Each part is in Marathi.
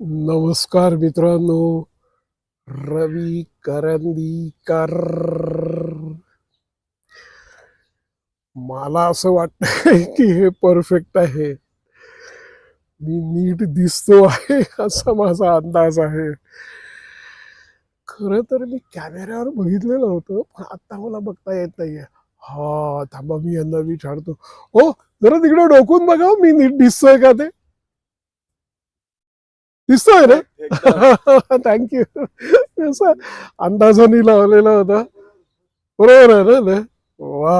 नमस्कार मित्रांनो रवी करंदीकर मला असं वाटतंय की हे परफेक्ट आहे. मी नीट दिसतो आहे असा माझा अंदाज आहे. खरं तर मी कॅमेऱ्यावर बघितलेलं होतं पण आता मला बघता येत नाहीये. हा थांबा मी यांना विचारतो. हो जरा तिकडे डोकून बघा मी नीट दिसतोय का ते? दिसतोय ना थँक्यू असं अंदाजाने लावलेला होता. बरोबर आहे ना वा.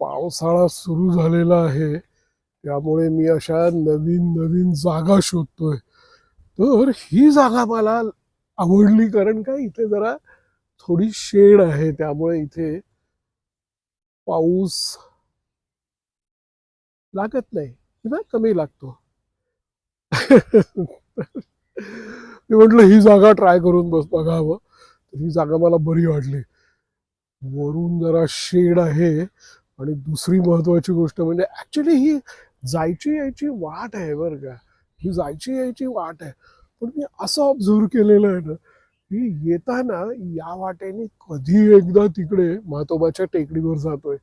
पावसाळा सुरू झालेला आहे. त्यामुळे मी अशा नवीन नवीन जागा शोधतोय. तर ही जागा मला आवडली कारण का इथे जरा थोडी शेड आहे. त्यामुळे इथे पाऊस लागत नाही. किंवा कमी लागतो. मी म्हटलं ही जागा ट्राय करून बस बघावं. तर ही जागा मला बरी वाटली. वरून जरा शेड आहे आणि दुसरी महत्वाची गोष्ट म्हणजे ऍक्च्युली ही जायची यायची वाट आहे बरं का. ही जायची यायची वाट आहे. पण मी असं ऑब्झर्व केलेलं आहे ना की येताना या वाटेने कधी एकदा तिकडे म्हातोबाच्या टेकडीवर जातोय.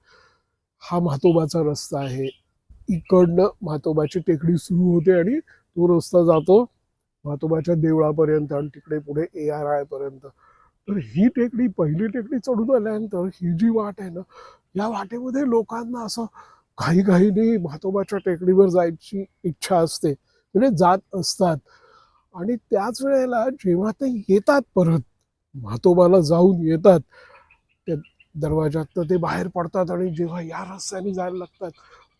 हा म्हातोबाचा रस्ता आहे. इकडनं म्हातोबाची टेकडी सुरू होते आणि तो रस्ता जातो म्हातोबाच्या देवळापर्यंत आणि तिकडे पुढे ए आर आय पर्यंत. तर ही टेकडी पहिली टेकडी चढून आल्यानंतर ही जी वाट आहे ना या वाटेमध्ये लोकांना असं घाई घाईने म्हातोबाच्या टेकडीवर जायची इच्छा असते. म्हणजे जात असतात. आणि त्याच वेळेला जेव्हा ते येतात परत म्हातोबाला जाऊन येतात त्या दरवाजात ते बाहेर पडतात आणि जेव्हा या रस्त्याने जायला लागतात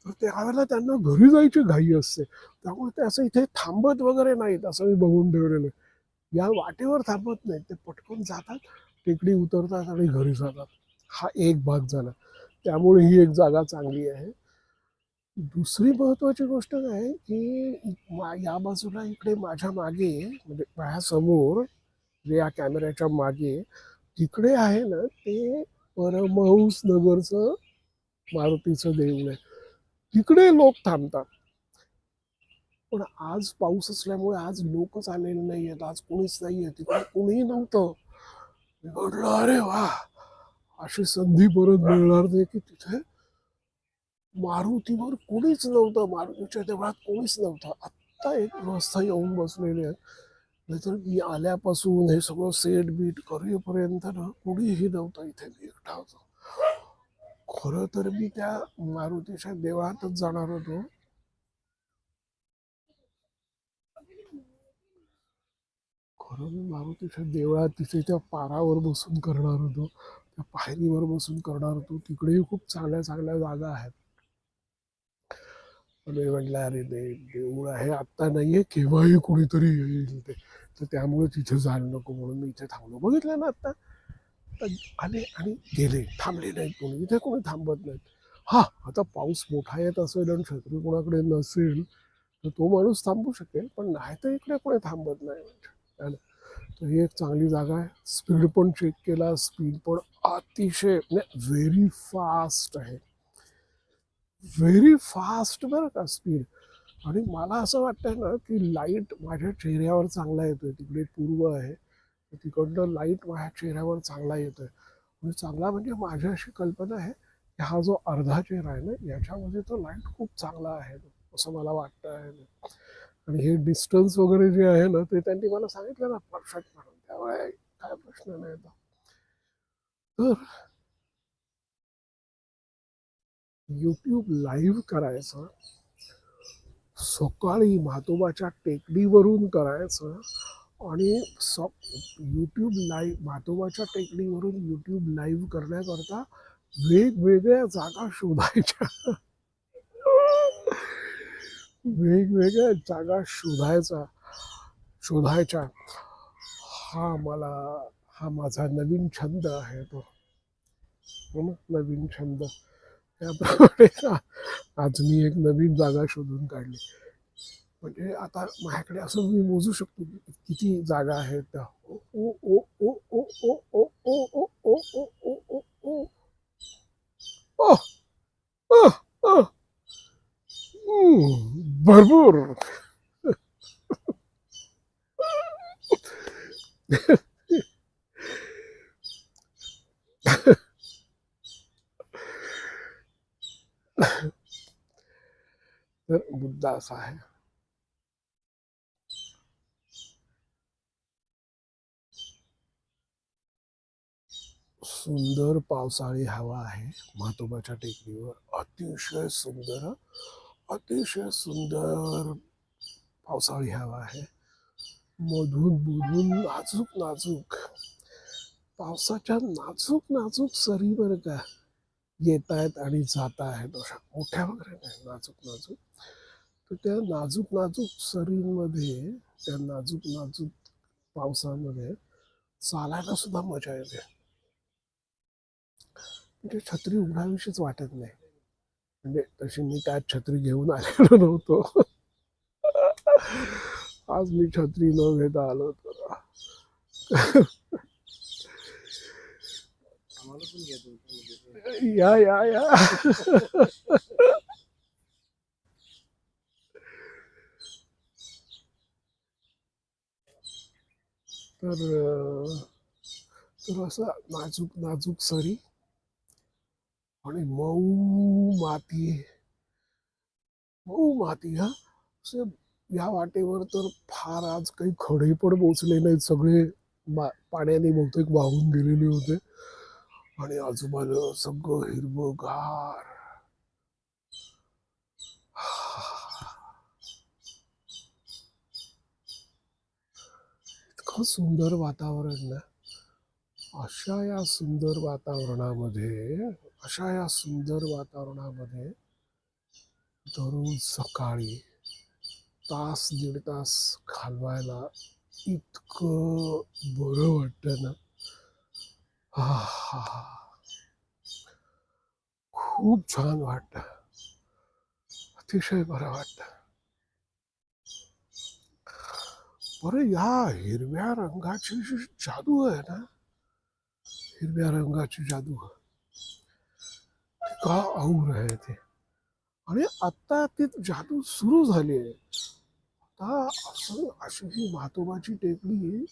तर त्यावेळेला त्यांना घरी जायची घाई असते. त्यामुळे ते असं इथे थांबत वगैरे नाहीत असं मी बघून ठेवलेलं आहे. या वाटेवर थांबत नाहीत ते पटकन जातात टेकडी उतरतात आणि घरी जातात. हा एक भाग झाला. त्यामुळे ही एक जागा चांगली आहे. दुसरी महत्त्वाची गोष्ट काय आहे की मा- या बाजूला इकडे माझ्या मागे म्हणजे माझ्यासमोर जे या कॅमेऱ्याच्या मागे तिकडे आहे ना ते परमहंस नगरचं मारुतीचं देऊळ आहे. तिकडे लोक थांबतात. पण आज पाऊस असल्यामुळे आज लोकच आलेले नाही आहेत आज कोणीच नाही आहे तिकडे कोणीही नव्हतं. म्हटलं अरे वा! अशी संधी परत मिळणार नाही की तिथे? मारुतीवर कोणीच नव्हतं. मारुतीच्या देवळात कोणीच नव्हतं. आत्ता एक व्यवस्था येऊन बसलेले आहेत नाहीतर मी आल्यापासून हे सगळं सेट बीट करेपर्यंत ना कोणीही नव्हतं इथे. मी एकटा होतो. खरं तर मी त्या मारुतीच्या देवळातच जाणार होतो. खरं मी मारुतीच्या देवळात तिथे त्या पारावर बसून करणार होतो. त्या पायरीवर बसून करणार होतो. तिकडेही खूप चांगल्या चांगल्या जागा आहेत. मी म्हटलं अरे ते देऊळ आहे आत्ता नाहीये केव्हाही कुणीतरी येईल ते. तर त्यामुळे तिथे जायला नको म्हणून मी इथे थांबलो. बघितलं ना आता आले आणि गेले थांबले नाहीत कोणी. इथे कोणी थांबत नाहीत. हा आता पाऊस मोठा येत असेल आणि छत्री कोणाकडे नसेल तर तो माणूस थांबू शकेल पण नाही तर इकडे कोणी थांबत नाही. तर ही एक चांगली जागा आहे. स्पीड पण चेक केला. स्पीड पण अतिशय म्हणजे व्हेरी फास्ट आहे. व्हेरी फास्ट बरं का स्पीड आणि मला असं वाटतं ना की लाइट माझ्या चेहऱ्यावर चांगला येतोय. तिकडे पूर्व आहे. तिकडनं लाइट माझ्या चेहऱ्यावर चांगला येतोय. म्हणजे चांगला म्हणजे माझी अशी कल्पना आहे की हा जो अर्धा चेहरा आहे ना याच्यामध्ये तो लाइट खूप चांगला आहे. असं मला वाटतं आहे. आणि हे डिस्टन्स वगैरे जे आहे ना ते त्यांनी मला सांगितलं ना परफेक्ट म्हणून. त्यामुळे काय प्रश्न नाही येत. तर युट्यूब लाईव्ह करायचं सकाळी म्हातोबाच्या टेकडीवरून करायचं आणि सॉ यूट्यूब लाईव्ह भातोबाच्या टेकडीवरून यूट्यूब लाईव्ह करण्याकरता वेगवेगळ्या जागा शोधायच्या. वेगवेगळ्या जागा शोधायचा शोधायच्या. हा मला हा माझा नवीन छंद आहे तो. हो नवीन छंद. त्याप्रमाणे आज मी एक नवीन जागा शोधून काढली. म्हणजे आता माझ्याकडे असं मी मोजू शकतो की किती जागा आहेत त्या ओ ओ ओ ओ ओ ओ ओ ओ ओ ओ ओ ओ ओ ओ भरपूर तर मुद्दा असा आहे सुंदर पावसाळी हवा आहे. म्हातोबाच्या टेकडीवर अतिशय सुंदर अतिशय सुंदर पावसाळी हवा आहे. मधून मधून नाजूक नाजूक. पावसाच्या नाजूक नाजूक सरी बरं का. येत आहेत आणि जात आहेत अशा मोठ्या वगैरे नाही नाजूक नाजूक. तर त्या नाजूक नाजूक सरींमध्ये त्या नाजूक नाजूक पावसामध्ये चालायला सुद्धा मजा येते. म्हणजे छत्री उघडावीशीच वाटत नाही. म्हणजे तशी मी काय छत्री घेऊन आलेलो नव्हतो. आज मी छत्री न घेता आलो तुमच्यामध्ये. या या या. तर तर असं नाजूक नाजूक सरी. आणि मऊ माती मऊ माती हा असे या वाटेवर तर फार आज काही खडे पण पोचले नाहीत सगळे पाण्याने बहुतेक वाहून गेलेले होते आणि आजूबाजूला सगळं हिरवगार इतकं सुंदर वातावरण ना अशा या सुंदर वातावरणामध्ये अशा या सुंदर वातावरणामध्ये दररोज सकाळी तास दीड तास घालवायला इतकं बरं वाटतं ना. आहा. खूप छान वाटत. अतिशय बरं वाटत. बरं या हिरव्या रंगाची जी जादू आहे ना हिरव्या रंगाची जादू का और आहे ते आणि आता ती जादू सुरू झाली आहे आता असं अशी ही म्हातोबाची टेकडी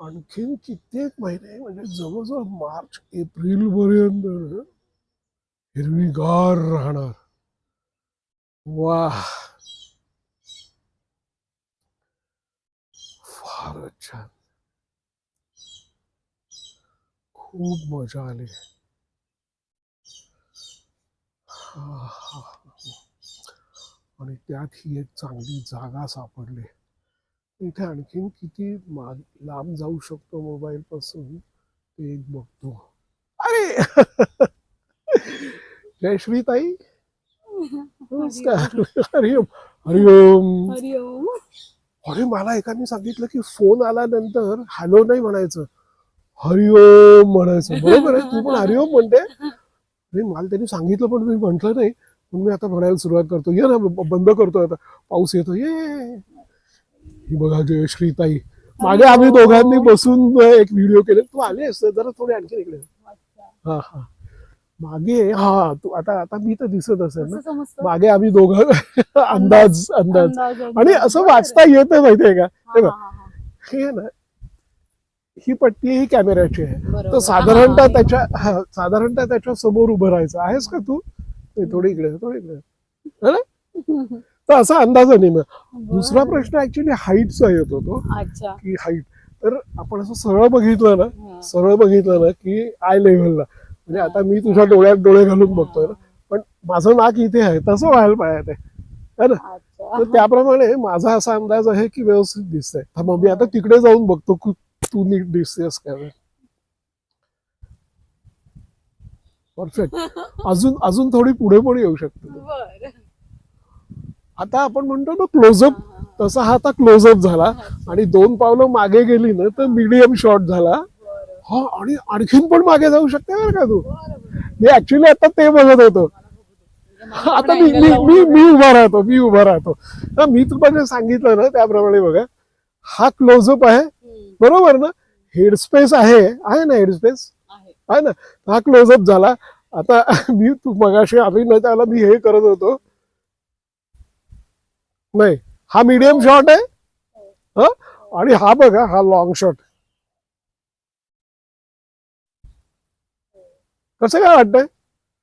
आणखीन कित्येक महिने म्हणजे जवळजवळ मार्च एप्रिल पर्यंत हिरवीगार राहणार. वा फारच छान. खूप मजा आली. आणि त्यात ही एक चांगली जागा सापडली. इथे आणखीन किती माग लांब जाऊ शकतो मोबाईल पासून? ते एक बघतो. अरे! जय श्रीताई नमस्कार हरिओम हरिओम हरिओम. अरे मला एकाने सांगितलं की फोन आल्यानंतर हॅलो नाही म्हणायचं. हरिओम म्हणायचं. बरोबर आहे तू पण हरिओम म्हणते. अरे मला त्यांनी सांगितलं पण मी म्हंटल नाही. पण मी आता म्हणायला सुरुवात करतो. ये ना बंद करतो आता. पाऊस येतो ये ही बघा जय श्रीताई मागे आम्ही दोघांनी बसून एक व्हिडिओ केले. तू आले असते जरा थोडे आणखी इकडे हा हा. मागे हा तू आता आता मी तर दिसत असेल ना? मागे आम्ही दोघं अंदाज अंदाज. आणि. असं. वाचता येतं माहितीये का? हा, ना ही पट्टी ही कॅमेऱ्याची आहे. तर साधारणतः त्याच्या हा, साधारणतः त्याच्यासमोर उभं राहायचं. आहेस का तू? ते थोडी इकडे थोडी इकडे. ना? तर असा अंदाजाने मग दुसरा. प्रश्न ऍक्च्युली हाईटचा येतो तो अच्छा. की हाईट तर आपण असं सरळ बघितलं ना. सरळ बघितलं ना की आय लेव्हलला म्हणजे आता मी तुझ्या डोळ्यात डोळे घालून बघतोय ना पण माझं नाक इथे आहे तसं व्हायला पाहिजे. तर त्याप्रमाणे माझा असा अंदाज आहे की व्यवस्थित दिसतंय. मग मी आता तिकडे जाऊन बघतो तू नीट दिसतेस का परफेक्ट अजून अजून थोडी पुढे पण येऊ शकतो. बरं. आता आपण म्हणतो ना क्लोजअप तसा हा आता क्लोजअप झाला. आणि दोन पावलं मागे गेली ना तर मीडियम शॉट झाला. हा आणि आणखीन पण मागे जाऊ शकते बरं का तू. मी ऍक्च्युली आता ते बघत होतो. आता मी मी मी उभा राहतो मी उभा राहतो. मी तुम्हाला सांगितलं ना त्याप्रमाणे बघा. हा क्लोजअप आहे. बरोबर ना? हेडस्पेस आहे. आहे ना हेडस्पेस? आहे. आहे ना? हा क्लोजअप झाला. आता मी तू मगाशी आम्ही त्याला मी हे करत होतो. नाही. हा मीडियम शॉट आहे. हा. आणि हा बघा हा लॉंग शॉट कसं काय वाटतंय?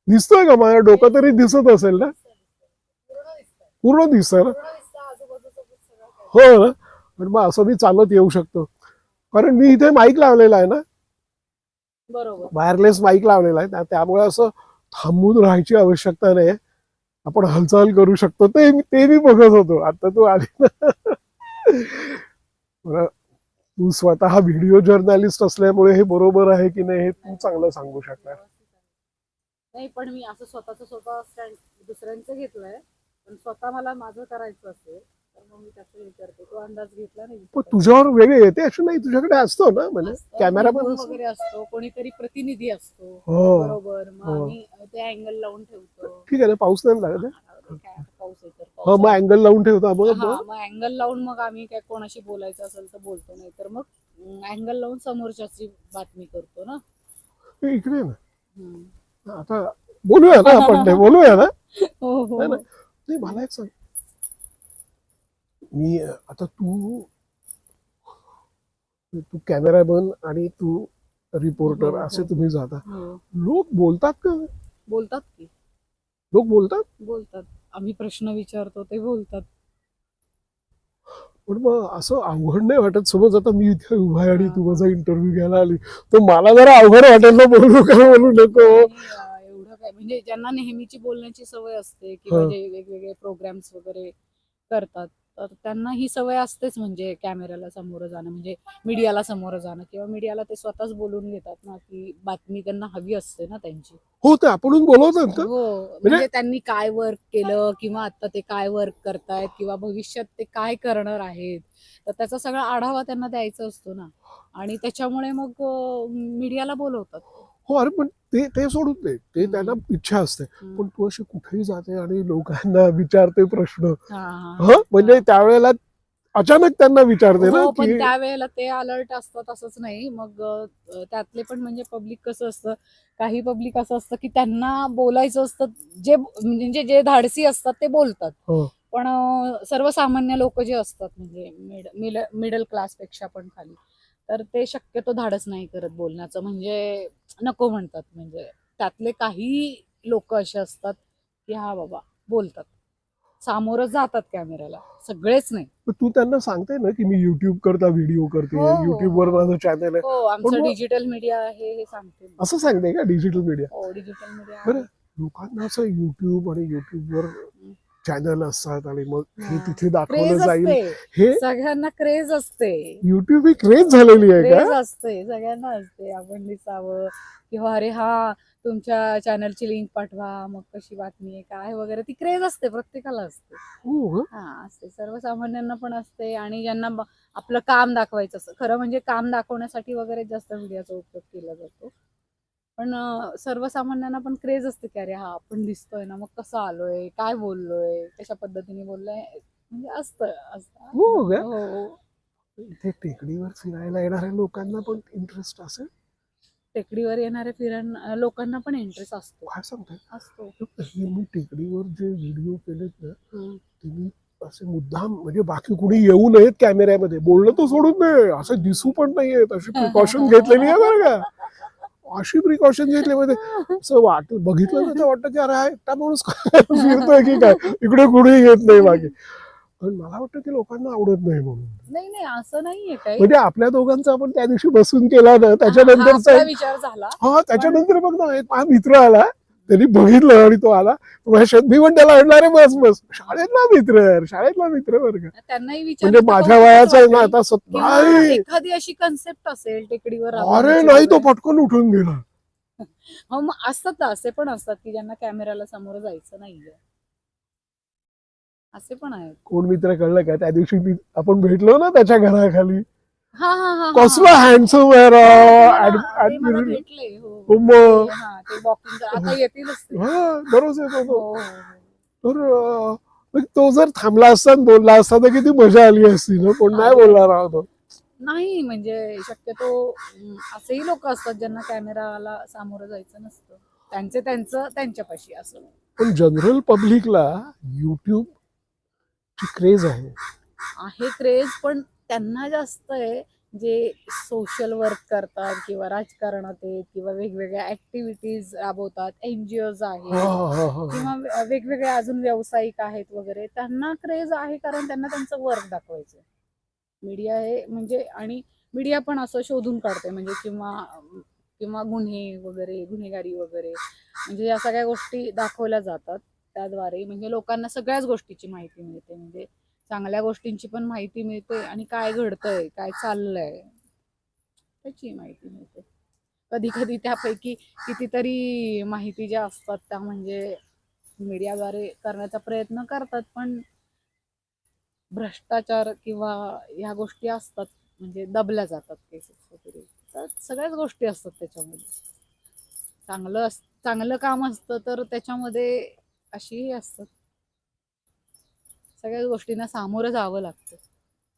दिसतोय का? माझ्या डोकं तरी दिसत असेल ना? पूर्ण दिसतं. हो ना? पण मग असं मी चालत येऊ शकतो. कारण मी इथे माईक लावलेला आहे ना. बरोबर. वायरलेस माईक लावलेला आहे. त्या- त्यामुळे असं थांबून राहायची आवश्यकता नाही आपण हालचाल करू शकतो. ते मी- ते मी बघत होतो. आता तू आली ना. तू स्वतः व्हिडिओ जर्नलिस्ट असल्यामुळे हे बरोबर आहे की नाही हे तू चांगलं सांगू शकणार. नाही पण मी असं स्वतःच स्वतः दुसऱ्यांचं घेतलंय. पण स्वतः मला माझं करायचं असेल मग मी त्याचं हे करते. तो अंदाज घेतला नाही. पण तुझ्यावर वेगळे येते असं नाही तुझ्याकडे असतो ना म्हणजे असतं. कॅमेरा पण असतो. वगैरे असतो कोणीतरी प्रतिनिधी असतो. हो. बरोबर. मग हो. आम्ही ते अँगल लावून ठेवतो. ठीक आहे ना पाऊस नाही लागत आहे? काय आता पाऊस आहे तर हा मग अँगल लावून ठेवतो हा मग अँगल लावून मग आम्ही काय कोणाशी बोलायचं असेल तर बोलतो नाही तर मग अँगल लावून समोरच्याची बातमी करतो ना. इकडे ना. हम्म. आता बोलूया ना आपण ते बोलूया ना. हो हो. नाही मला एक सांग. मी आता तू तू कॅमेरा बन आणि तू रिपोर्टर हो, हो. असे तुम्ही जाता. हो. लोक बोलतात का? बोलतात की. लोक बोलतात? बोलतात. आम्ही प्रश्न विचारतो ते बोलतात. पण मग असं अवघड नाही वाटत. समज आता मी इथे उभा आहे आणि तू हा. माझा इंटरव्ह्यू घ्यायला आली तर मला जरा अवघड वाटेल ना बोलू का बोलू नको? एवढं काय? म्हणजे ज्यांना नेहमीची बोलण्याची सवय असते किंवा हा. जे वेगवेगळे प्रोग्राम्स वगैरे करतात तर त्यांना ही सवय असतेच म्हणजे कॅमेऱ्याला समोर जाणं म्हणजे मीडियाला समोर जाणं किंवा मीडियाला ते स्वतःच बोलून घेतात ना की बातमी त्यांना हवी असते ना त्यांची. हो ते आपण बोलवतात का हो म्हणजे त्यांनी काय वर्क केलं किंवा आता ते काय वर्क करतायत किंवा भविष्यात ते काय करणार आहेत. तर त्याचा सगळा आढावा त्यांना द्यायचा असतो ना. आणि त्याच्यामुळे मग मीडियाला बोलवतात. हो अरे पण ते ते सोडून दे. ते त्यांना इच्छा असते. पण तू अशी कुठेही जाते आणि लोकांना विचारते प्रश्न. हा, म्हणजे त्यावेळेला अचानक त्यांना विचारते ना हो पण त्यावेळेला ते अलर्ट असतात असंच नाही. मग त्यातले पण म्हणजे पब्लिक कसं असतं? काही पब्लिक असं असतं की त्यांना बोलायचं असतं जे म्हणजे जे धाडसी असतात ते बोलतात. हो. पण सर्वसामान्य लोक जे असतात म्हणजे मिडल क्लासपेक्षा पण खाली तर ते शक्यतो धाडस नाही करत बोलण्याचं. म्हणजे नको म्हणतात. म्हणजे त्यातले काही लोक असे असतात की हा बाबा बोलतात. सामोरं जातात कॅमेऱ्याला. सगळेच नाही. तू त्यांना सांगते ना की मी युट्यूब करता व्हिडिओ करते हो, हो, युट्यूब वर हो. माझं चॅनल आहे. हो आमचं डिजिटल मीडिया आहे हे सांगते. असं सांगते का डिजिटल मीडिया हो डिजिटल मीडिया बरं. लोकांना असं युट्यूब आणि युट्यूबवर चॅनल असतात आणि मग हे. तिथे दाखवलं जाईल. हे सगळ्यांना क्रेज असते. युट्यूब ही क्रेज झालेली आहे क्रेज का असते. सगळ्यांना असते. आपण दिसावं. किंवा अरे हा तुमच्या चॅनलची लिंक पाठवा. मग कशी बातमी आहे काय वगैरे. ती क्रेज असते. प्रत्येकाला असते. हो? हा असते. सर्वसामान्यांना पण असते. आणि ज्यांना ब- आपलं काम दाखवायचं असतं. खरं म्हणजे काम दाखवण्यासाठी वगैरे जास्त मीडियाचा उपयोग केला जातो. पण सर्वसामान्यांना पण क्रेज असते की अरे हा आपण दिसतोय ना मग कसं आलोय काय बोललोय कशा पद्धतीने बोललोय म्हणजे असतं असतं. हो का? हो. हो. इथे टेकडीवर फिरायला येणाऱ्या लोकांना पण इंटरेस्ट असेल? टेकडीवर येणाऱ्या फिरण लोकांना पण इंटरेस्ट असतो. काय सांगताय? असतो. हे मी टेकडीवर जे व्हिडिओ केलेत ना हम्म. ते मी असे मुद्दाम म्हणजे बाकी कुणी येऊ नयेत कॅमेऱ्यामध्ये बोलणं तर सोडून दे. असं दिसू पण नाहीयेत अशी प्रिकॉशन घेतलेली आहे बरं का. अशी प्रिकॉशन घेतली म्हणजे असं वाट बघितलं तर वाटतं की अरे हा एकटा माणूस फिरतोय की काय? इकडे कुणी येत नाही मागे. पण मला वाटतं की लोकांना आवडत नाही म्हणून. नाही नाही असं नाहीये काही. म्हणजे आपल्या दोघांचा आपण त्या दिवशी बसून केला ना त्याच्यानंतरचा विचार झाला. हा त्याच्यानंतर बघ ना मित्र आला. त्यांनी बघितलं आणि तो आला. माझ्या मी पण त्याला म्हणणार आहे बस बस. शाळेतला मित्र शाळेतला मित्र बरं का. त्यांनाही विचार म्हणजे माझ्या वयाचा आहे ना आता सत किंवा नाही. एखादी अशी कन्सेप्ट असेल टेकडीवर अरे नाही तो. पटकन उठून गेला. हो मग असतात असे पण असतात की ज्यांना कॅमेराला समोर जायचं नाहीये. असे पण आहेत. कोण मित्र कळलं का? त्या दिवशी मी आपण भेटलो ना त्याच्या घराखाली. कसला हँडसम आहे भेटले हो. मग. ते- हा, ते चं- आता येतीलच ते. हा दररोज येतो हो, तो हो, हो. तर अं, मग तो जर थांबला असता आणि बोलला असता तर किती मजा आली असती ना पण नाही बोलणार आहोत तो. नाही म्हणजे शक्यतो अं, असेही लोक असतात ज्यांना कॅमेराला सामोरं जायचं नसतं त्यांचे त्यांचं त्यांच्यापाशी असं पण जनरल पब्लिकला युट्यूब ची क्रेज आहे आहे क्रेज पण त्यांना जास्त आहे जे सोशल वर्क करतात किंवा राजकारणात आहेत किंवा वेगवेगळ्या ऍक्टिव्हिटीज राबवतात एनजीओज हा, आहेत हा, हा, हा. किंवा वेगवेगळे अजून व्यावसायिक आहेत वगैरे त्यांना क्रेज आहे कारण त्यांना त्यांचं वर्क दाखवायचं मीडिया हे म्हणजे आणि मीडिया पण असं शोधून काढते म्हणजे किंवा किंवा गुन्हे वगैरे गुन्हेगारी वगैरे म्हणजे या सगळ्या गोष्टी दाखवल्या जातात त्याद्वारे. म्हणजे लोकांना सगळ्याच गोष्टीची माहिती मिळते. म्हणजे चांगल्या गोष्टींची पण माहिती मिळते आणि काय घडतंय काय चाललंय त्याची माहिती मिळते. कधी कधी त्यापैकी कितीतरी माहिती ज्या असतात त्या म्हणजे मीडियाद्वारे करण्याचा प्रयत्न करतात पण भ्रष्टाचार किंवा ह्या गोष्टी असतात म्हणजे दबल्या जातात केसेस वगैरे. तर सगळ्याच गोष्टी असतात त्याच्यामध्ये. चांगलं अस चांगलं काम असतं तर त्याच्यामध्ये अशीही असतात. सगळ्याच गोष्टींना सामोरं जावं लागतं.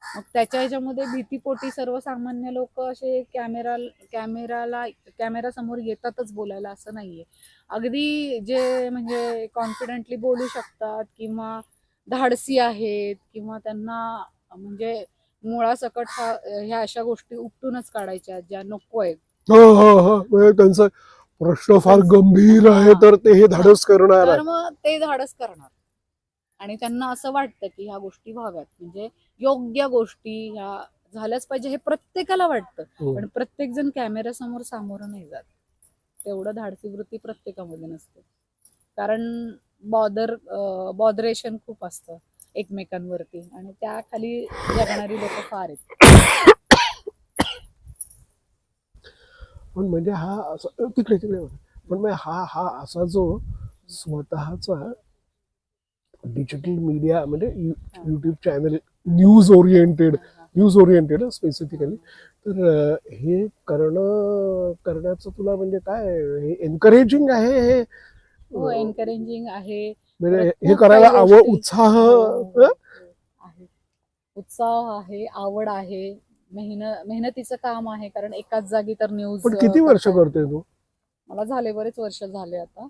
मग त्याच्या ह्याच्यामध्ये भीतीपोटी सर्वसामान्य लोक असे कॅमेरा कॅमेराला कॅमेरा समोर येतातच बोलायला असं नाहीये. अगदी जे म्हणजे कॉन्फिडेंटली बोलू शकतात किंवा धाडसी आहेत किंवा त्यांना म्हणजे मुळासकट हा ह्या अशा गोष्टी उपटूनच काढायच्या ज्या नको आहेत. हो हो हो. म्हणजे त्यांचा प्रश्न फार गंभीर आहे तर ते हे धाडस करणार तर मग ते धाडस करणार. आणि त्यांना असं वाटतं की ह्या गोष्टी व्हाव्यात. म्हणजे योग्य गोष्टी ह्या झाल्याच पाहिजे हे प्रत्येकाला वाटतं. हो. पण प्रत्येक जण कॅमेऱ्यासमोर सामोरं नाही जात. तेवढं धाडसी वृत्ती प्रत्येकामध्ये नसते. कारण बॉदर बॉदरेशन खूप असतं एकमेकांवरती आणि त्या खाली जगणारी लोक फार आहेत. पण म्हणजे हा असा तिकडे तिकडे. पण हा हा असा जो स्वतःचा डिजिटल मीडिया म्हणजे YouTube channel news oriented news oriented specifically तर हे करणं करण्याचं तुला म्हणजे काय? हे एनकरेजिंग आहे हे? हो एनकरेजिंग आहे. म्हणजे हे करायला आवड उत्साह हो, हो, हं? आहे. उत्साह आहे आवड आहे मेहनत मेहनतीचं काम आहे कारण एकाच जागी तर न्यूज पण किती वर्ष करते तू? मला झाले बरेच वर्ष झाले आता.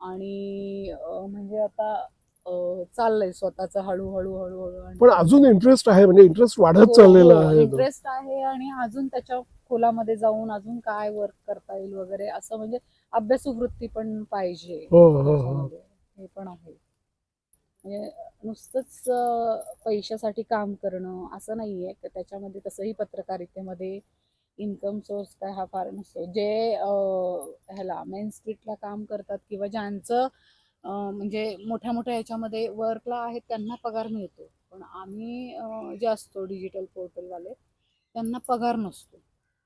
आणि म्हणजे आता चाललंय स्वतःच हळूहळू हळूहळू पण अजून इंटरेस्ट आहे म्हणजे इंटरेस्ट वाढत हो, चाललेला आहे. इंटरेस्ट आहे आणि अजून त्याच्या खोलामध्ये जाऊन अजून काय वर्क करता येईल वगैरे असं म्हणजे अभ्यासू वृत्ती पण पाहिजे. हो हो हो. पण आहे. म्हणजे नुसतंच पैशासाठी काम करणं असं नाहीये. त्याच्यामध्ये तसंही पत्रकारितेमध्ये इन्कम सोर्स काय हा फार नसतो. जे ह्याला मेन स्ट्रीटला काम करतात किंवा ज्यांचं म्हणजे मोठ्या मोठ्या ह्याच्यामध्ये वर्कला आहेत त्यांना पगार मिळतो. पण आम्ही जे असतो डिजिटल पोर्टलवाले त्यांना पगार नसतो.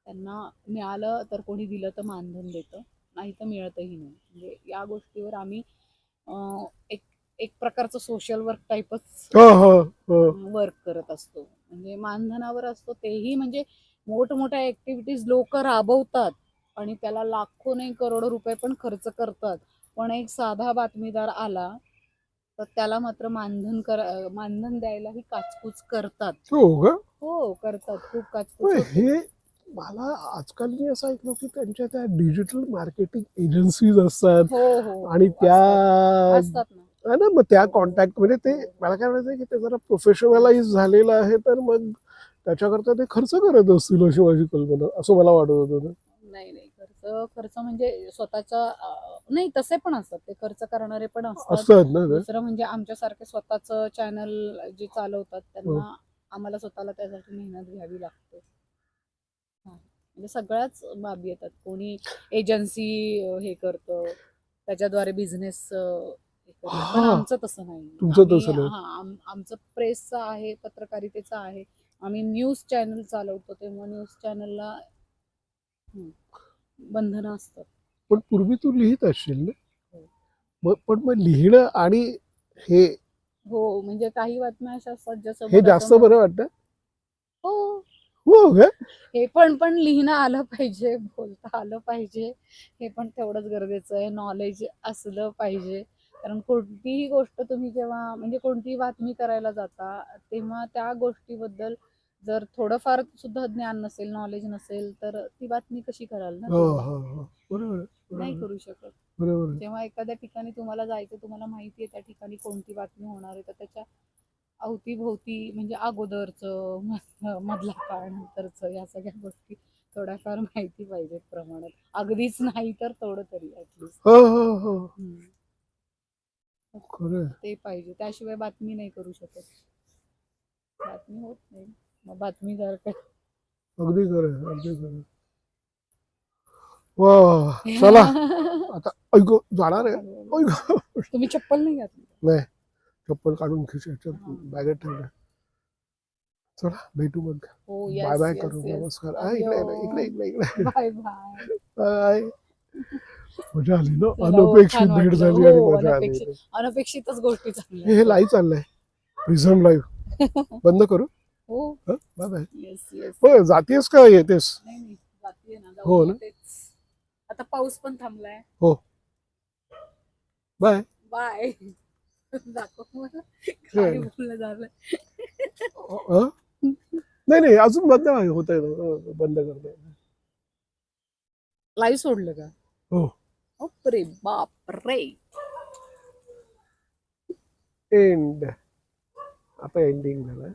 त्यांना मिळालं तर कोणी दिलं तर मानधन देतं नाही तर मिळतही नाही. म्हणजे या गोष्टीवर आम्ही एक एक प्रकारचं सोशल वर्क टाईपच हो हो हो. वर्क करत असतो. म्हणजे मानधनावर असतो तेही म्हणजे मोठमोठ्या ऍक्टिव्हिटीज लोक राबवतात आणि त्याला लाखो नाही करोडो रुपये पण खर्च करतात. पण एक साधा बातमीदार आला तर त्याला मात्र मानधन कर मानधन द्यायलाही काचकूच करतात. हो हो करतात. खूप काचकूच. हे मला आजकाल मी असं ऐकलं की त्यांच्या त्या डिजिटल मार्केटिंग एजन्सीज असतात हो हो. आणि हो, त्या असतात असतात ना. है ना मग त्या कॉन्टॅक्ट म्हणजे ते मला काय म्हणायचं की ते जरा प्रोफेशनलाइज झालेलं आहे तर मग त्याच्याकरता ते खर्च करत असतील अशी माझी कल्पना असं मला वाटत होतं. नाही नाही. खर्च खर्च म्हणजे स्वतःचा नाही तसे पण असतात. ते खर्च करणारे पण असतात. असतात ना ते? दुसरं म्हणजे आमच्यासारखे स्वतःच चॅनल जे चालवतात हो. त्यांना आम्हाला स्वतःला त्यासाठी मेहनत घ्यावी लागते. हा. म्हणजे सगळ्याच बाबी येतात. कोणी एजन्सी हे करतं. त्याच्याद्वारे बिझनेस पण हा. आमचं तसं नाही. तुमचं आम्ही- तसं नाही. हा आम- आमचं प्रेसचं आहे पत्रकारितेचं आहे. आम्ही न्यूज चॅनल चालवतो तेव्हा न्यूज चॅनलला बंधनं असतात. पण पूर्वी तू लिहित असशील ना? हो. मग पण मग लिहिणं आणि हे हो म्हणजे काही बातम्या अशा असतात ज्या हे जास्त बरं वाटतं? हो. हो का? हे पण पण लिहिणं आलं पाहिजे बोलता आलं पाहिजे. हे पण तेवढंच गरजेचं आहे. नॉलेज असलं पाहिजे. कारण कोणतीही गोष्ट तुम्ही जेव्हा म्हणजे कोणतीही बातमी करायला जाता तेव्हा त्या गोष्टीबद्दल जर थोडंफार सुद्धा ज्ञान नसेल नॉलेज नसेल तर ती बातमी कशी कराल ना? हो? हो हो. बरोबर आहे, नाही बरोबर. आहे, करू शकत. बरोबर. आहे. जेव्हा एखाद्या ठिकाणी तुम्हाला जायचं तुम्हाला माहिती आहे त्या ठिकाणी कोणती बातमी होणार आहे तर त्याच्या अवतीभोवती म्हणजे अगोदरचं मधला काळ नंतरचं या सगळ्या गोष्टी थोड्याफार माहिती पाहिजेत प्रमाणात. अगदीच नाही तर थोडं तरी ऍटलिस्ट हो हो हो. ते पाहिजे. त्याशिवाय बातमी नाही करू शकत. बातमी होत नाही. मग बातमी जर काय. अगदी खरंय अगदी खरंय वा वा, वा. चला. आता ऐक जाणार आहे? ऐक. तुम्ही चप्पल नाही घातली. नाही. चप्पल काढून खिशाच्या बॅगेत ठेवलं. चला भेटू मग. हो बाय बाय करू. नमस्कार. आ, इकडे इकडे इकडे इकडे इकडे बाय बाय. बाय. मजा आली ना? चला, हो, अनपेक्षित छान भेट वाटलं. झाली आणि हो, मजा आली. अनपेक्षित. अनपेक्षितच गोष्टी हे हे लाईव्ह चाललंय. Prism live. बंद करू हो. Bye bye. येस येस हो जातीयस का येतेस? नाही नाही जातीये ना हो ना? तेच. आता पाऊस पण थांबलाय. बाय. बाय. दाखव मला. काय बोलणं झालं अ? नाही नाही अजून बंद होत आहे बंद करते लाईव्ह सोडलं का? हो. बापरे बापरे. एंड. आता एंडिंग झालं.